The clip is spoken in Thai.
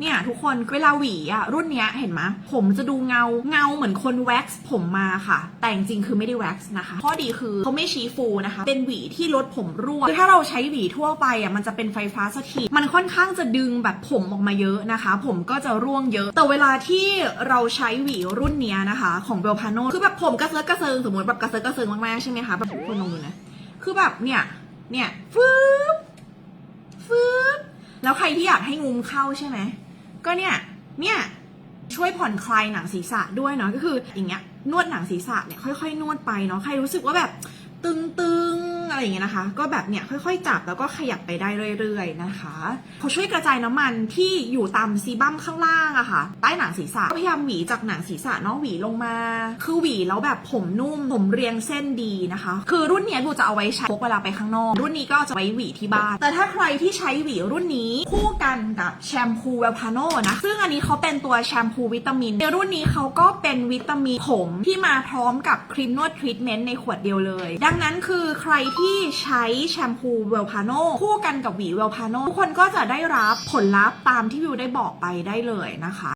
เนี่ยทุกคนเวลาหวีอะรุ่นเนี้ยเห็นไหมผมจะดูเงาเงาเหมือนคนแว็กซ์ผมมาค่ะ แต่จริงๆคือไม่ได้แว็กซ์นะคะข้อดีคือเขาไม่ชี้ฟูนะคะ เป็นหวีที่ลดผมร่วงคือถ้าเราใช้หวีทั่วไปอะมันจะเป็นไฟฟ้าสถิตมันค่อนข้างจะดึงแบบผมออกมาเยอะนะคะ ผมก็จะร่วงเยอะ แต่เวลาที่เราใช้หวีรุ่นเนี้ยนะคะ ของเบลพาโนคือแบบผมกระเซิร์กระเซิงสมมติแบบกระเซิร์กระเซิงมากๆใช่ไหมคะแบบทุกคนลองดูนะคือแบบเนี่ยเนี่ยฟืบฟืบแล้วใครที่อยากให้งุมเข้าใช่ไหม ก็เนี่ย เนี่ยช่วยผ่อนคลายหนังศีรษะด้วยเนาะก็คืออย่างเงี้ยนวดหนังศีรษะเนี่ยค่อยๆ นวดไปเนาะใครรู้สึกว่าแบบตึง อะไรอย่างเงี้ยนะคะ ก็แบบเนี่ยค่อยๆจับแล้วก็ขยับไปได้เรื่อยๆนะคะเขาช่วยกระจายน้ำมันที่อยู่ตามซีบัมข้างล่างอะค่ะใต้หนังศีรษะก็พยายามหวีจากหนังศีรษะเนาะหวีลงมา คือหวีแล้วแบบผมนุ่มผมเรียงเส้นดีนะคะ คือรุ่นเนี้ยบูจะเอาไว้ใช้พกเวลาไปข้างนอก รุ่นนี้ก็จะไว้หวีที่บ้าน แต่ถ้าใครที่ใช้หวีรุ่นนี้คู่กันกับแชมพูเวลพาโนนะซึ่งอันนี้เขาเป็นตัวแชมพูวิตามินในรุ่นนี้เขาก็เป็นวิตามินผมที่มาพร้อมกับครีมนวดทรีทเมนต์ในขวดเดียวเลย ดังนั้นคือใครที่ที่ใช้แชมพูเวลพาโนคู่กันกับหวีเวลพาโนทุกคนก็จะได้รับผลลัพธ์ตามที่วิวได้บอกไปได้เลยนะคะ